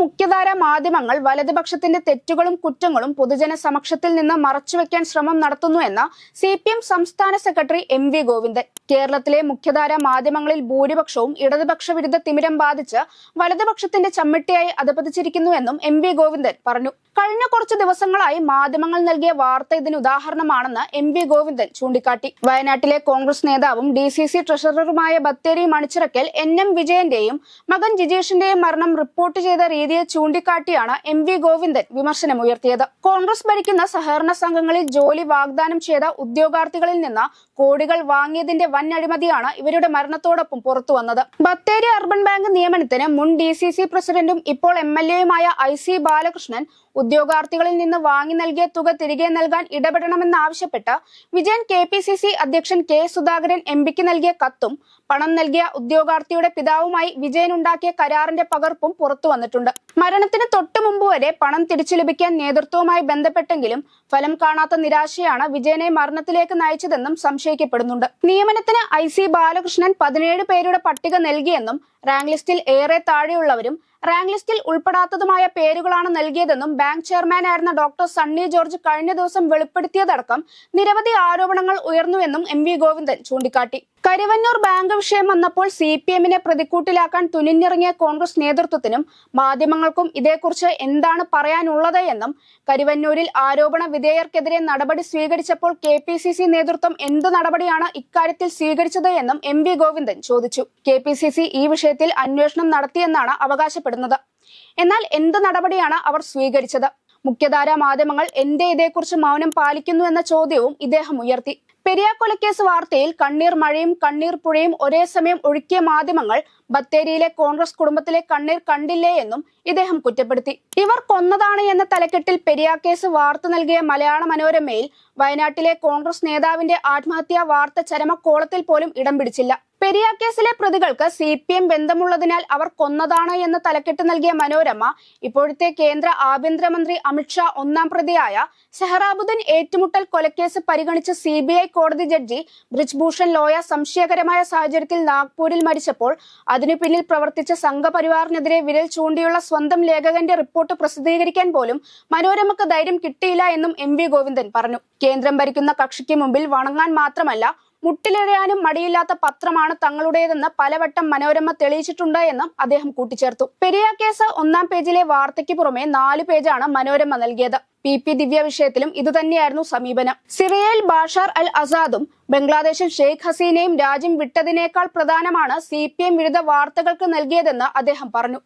മുഖ്യധാര മാധ്യമങ്ങൾ വലതുപക്ഷത്തിന്റെ തെറ്റുകളും കുറ്റങ്ങളും പൊതുജന സമക്ഷത്തിൽ നിന്ന് മറച്ചുവെക്കാൻ ശ്രമം നടത്തുന്നു എന്ന സി സംസ്ഥാന സെക്രട്ടറി എം വി ഗോവിന്ദൻ. കേരളത്തിലെ മുഖ്യധാര മാധ്യമങ്ങളിൽ ഭൂരിപക്ഷവും ഇടതുപക്ഷ വിരുദ്ധ തിമിരം ബാധിച്ച് വലതുപക്ഷത്തിന്റെ ചമ്മിട്ടിയായി അധപതിച്ചിരിക്കുന്നുവെന്നും എം വി ഗോവിന്ദൻ പറഞ്ഞു. കഴിഞ്ഞ കുറച്ചു ദിവസങ്ങളായി മാധ്യമങ്ങൾ നൽകിയ വാർത്ത ഇതിന് ഉദാഹരണമാണെന്ന് എം വി ഗോവിന്ദൻ ചൂണ്ടിക്കാട്ടി. വയനാട്ടിലെ കോൺഗ്രസ് നേതാവും ഡി സി സി ട്രഷററുമായ ബത്തേരി മണിച്ചിറക്കൽ എൻ എം വിജയന്റെയും മകൻ ജിജേഷിന്റെയും മരണം റിപ്പോർട്ട് ചെയ്ത രീതിയെ ചൂണ്ടിക്കാട്ടിയാണ് എം വി ഗോവിന്ദൻ വിമർശനമുയർത്തിയത്. കോൺഗ്രസ് ഭരിക്കുന്ന സഹകരണ സംഘങ്ങളിൽ ജോലി വാഗ്ദാനം ചെയ്ത ഉദ്യോഗാർത്ഥികളിൽ നിന്ന് കോടികൾ വാങ്ങിയതിന്റെ വൻ അഴിമതിയാണ് ഇവരുടെ മരണത്തോടൊപ്പം പുറത്തു വന്നത്. ബത്തേരി അർബൻ ബാങ്ക് നിയമനത്തിന് മുൻ ഡി സി സി പ്രസിഡന്റും ഇപ്പോൾ എം എൽ എയുമായ ഐ സി ബാലകൃഷ്ണൻ ഉദ്യോഗാർത്ഥികളിൽ നിന്ന് വാങ്ങി നൽകിയ തുക തിരികെ നൽകാൻ ഇടപെടണമെന്നാവശ്യപ്പെട്ട് Vijayan K P C C അധ്യക്ഷൻ കെ സുധാകരൻ എം പിക്ക് നൽകിയ കത്തും പണം നൽകിയ ഉദ്യോഗാർത്ഥിയുടെ പിതാവുമായി വിജയൻ ഉണ്ടാക്കിയ കരാറിന്റെ പകർപ്പും പുറത്തു വന്നിട്ടുണ്ട്. മരണത്തിന് തൊട്ടു മുമ്പ് വരെ പണം തിരിച്ചു ലഭിക്കാൻ നേതൃത്വവുമായി ബന്ധപ്പെട്ടെങ്കിലും ഫലം കാണാത്ത നിരാശയാണ് വിജയനെ മരണത്തിലേക്ക് നയിച്ചതെന്നും സംശയിക്കപ്പെടുന്നുണ്ട്. നിയമനത്തിന് ഐ സി ബാലകൃഷ്ണൻ പതിനേഴ് പേരുടെ പട്ടിക നൽകിയെന്നും റാങ്ക് ലിസ്റ്റിൽ ഏറെ താഴെയുള്ളവരും റാങ്ക് ലിസ്റ്റിൽ ഉൾപ്പെടാത്തതുമായ പേരുകളാണ് നൽകിയതെന്നും ബാങ്ക് ചെയർമാനായിരുന്ന ഡോക്ടർ സണ്ണി ജോർജ് കഴിഞ്ഞ ദിവസം വെളിപ്പെടുത്തിയതടക്കം നിരവധി ആരോപണങ്ങൾ ഉയർന്നുവെന്നും എം വി ഗോവിന്ദൻ ചൂണ്ടിക്കാട്ടി. കരുവന്നൂർ ബാങ്ക് വിഷയം വന്നപ്പോൾ സി പി എമ്മിനെ പ്രതിക്കൂട്ടിലാക്കാൻ തുനിഞ്ഞിറങ്ങിയ കോൺഗ്രസ് നേതൃത്വത്തിനും മാധ്യമങ്ങൾക്കും ഇതേക്കുറിച്ച് എന്താണ് പറയാനുള്ളത് എന്നും കരുവന്നൂരിൽ ആരോപണ വിധേയർക്കെതിരെ നടപടി സ്വീകരിച്ചപ്പോൾ കെ പി സി സി നേതൃത്വം എന്ത് നടപടിയാണ് ഇക്കാര്യത്തിൽ സ്വീകരിച്ചത് എന്നും എം വി ഗോവിന്ദൻ ചോദിച്ചു. കെ പി സി സി ഈ വിഷയത്തിൽ അന്വേഷണം നടത്തിയെന്നാണ് അവകാശപ്പെടുന്നത് എന്നാൽ എന്ത് നടപടിയാണ് അവർ സ്വീകരിച്ചത്? മുഖ്യധാരാ മാധ്യമങ്ങൾ എന്തേ ഇതേക്കുറിച്ച് മൗനം പാലിക്കുന്നു എന്ന ചോദ്യവും ഇദ്ദേഹം ഉയർത്തി. പെരിയ കൊലക്കേസ് വാർത്തയിൽ കണ്ണീർ മഴയും കണ്ണീർ പുഴയും ഒരേ സമയം ഒഴുക്കിയ മാധ്യമങ്ങൾ ബത്തേരിയിലെ കോൺഗ്രസ് കുടുംബത്തിലെ കണ്ണീർ കണ്ടില്ലേ എന്നും ഇദ്ദേഹം കുറ്റപ്പെടുത്തി. ഇവർ കൊന്നതാണ് എന്ന തലക്കെട്ടിൽ പെരിയ കേസ് വാർത്ത നൽകിയ മലയാള മനോരമയിൽ വയനാട്ടിലെ കോൺഗ്രസ് നേതാവിന്റെ ആത്മഹത്യാ വാർത്ത ചരമക്കോളത്തിൽ പോലും ഇടം പിടിച്ചില്ല. പെരിയ കേസിലെ പ്രതികൾക്ക് സി പി എം ബന്ധമുള്ളതിനാൽ അവർ കൊന്നതാണ് എന്ന് തലക്കെട്ട് നൽകിയ മനോരമ ഇപ്പോഴത്തെ കേന്ദ്ര ആഭ്യന്തരമന്ത്രി അമിത്ഷാ ഒന്നാം പ്രതിയായ സെഹറാബുദ്ദീൻ ഏറ്റുമുട്ടൽ കൊലക്കേസ് പരിഗണിച്ച സി ബി ഐ കോടതി ജഡ്ജി ബ്രിജ്ഭൂഷൺ ലോയ സംശയകരമായ സാഹചര്യത്തിൽ നാഗ്പൂരിൽ മരിച്ചപ്പോൾ അതിനു പിന്നിൽ പ്രവർത്തിച്ച സംഘപരിവാറിനെതിരെ വിരൽ ചൂണ്ടിയുള്ള സ്വന്തം ലേഖകന്റെ റിപ്പോർട്ട് പ്രസിദ്ധീകരിക്കാൻ പോലും മനോരമക്ക് ധൈര്യം കിട്ടിയില്ല എന്നും എം വി ഗോവിന്ദൻ പറഞ്ഞു. കേന്ദ്രം ഭരിക്കുന്ന കക്ഷിക്ക് മുമ്പിൽ വണങ്ങാൻ മാത്രമല്ല മുട്ടിലെഴയാനും മടിയില്ലാത്ത പത്രമാണ് തങ്ങളുടേതെന്ന് പലവട്ടം മനോരമ തെളിയിച്ചിട്ടുണ്ട് എന്നും അദ്ദേഹം കൂട്ടിച്ചേർത്തു. പെരിയ കേസ് ഒന്നാം പേജിലെ വാർത്തയ്ക്ക് പുറമെ നാല് പേജാണ് മനോരമ നൽകിയത്. പി പി ദിവ്യ വിഷയത്തിലും ഇതുതന്നെയായിരുന്നു സമീപനം. സിറിയയിൽ ബാഷാർ അൽ അസാദും ബംഗ്ലാദേശിൽ ഷെയ്ഖ് ഹസീനയും രാജ്യം വിട്ടതിനേക്കാൾ പ്രധാനമാണ് സി പി എം വിരുദ്ധ വാർത്തകൾക്ക് നൽകിയതെന്ന് അദ്ദേഹം പറഞ്ഞു.